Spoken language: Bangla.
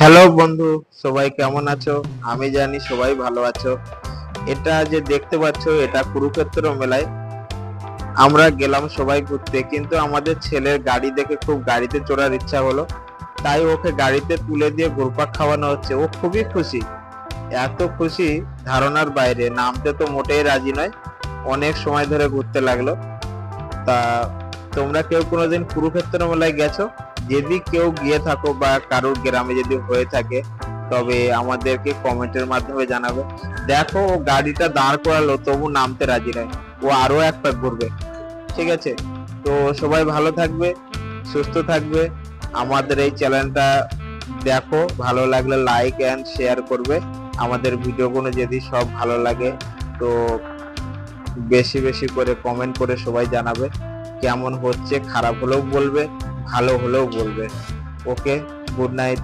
হ্যালো বন্ধু, সবাই কেমন আছো? আমি জানি সবাই ভালো আছো। এটা যে দেখতে পাচ্ছ, এটা কুরুক্ষেত্র মেলায়। আমরা গেলাম সবাই ঘুরতে, কিন্তু আমাদের ছেলের গাড়ি দেখে খুব গাড়িতে চড়ার ইচ্ছা হলো। তাই ওকে গাড়িতে তুলে দিয়ে ঘুরপাক খাওয়ানো হচ্ছে। ও খুবই খুশি। এত খুশি ধারণার বাইরে, নামতে তো মোটেই রাজি নয়। অনেক সময় ধরে ঘুরতে লাগল। তা তোমরা কেউ কোনোদিন কুরুক্ষেত্র মেলায় গেছো? যদি কেউ গিয়ে থাকো বা কারোর গ্রামে যদি হয়ে থাকে, তবে আমাদেরকে কমেন্টের মাধ্যমে জানাবে। দেখো, ও গাড়িটা দাঁড় করালো, তবু নামতে রাজি নয় ও আরও এক পাক ঘুরবে। ঠিক আছে? তো সবাই ভালো থাকবে, সুস্থ থাকবে। আমাদের এই চ্যানেলটা দেখো, ভালো লাগলে লাইক এন্ড শেয়ার করবে। আমাদের ভিডিওগুলো যদি সব ভালো লাগে, তো বেশি বেশি করে কমেন্ট করে সবাই জানাবে, কেমন হচ্ছে, খারাপ হলেও বলবে। ভালো হলেও বলবে। Okay good night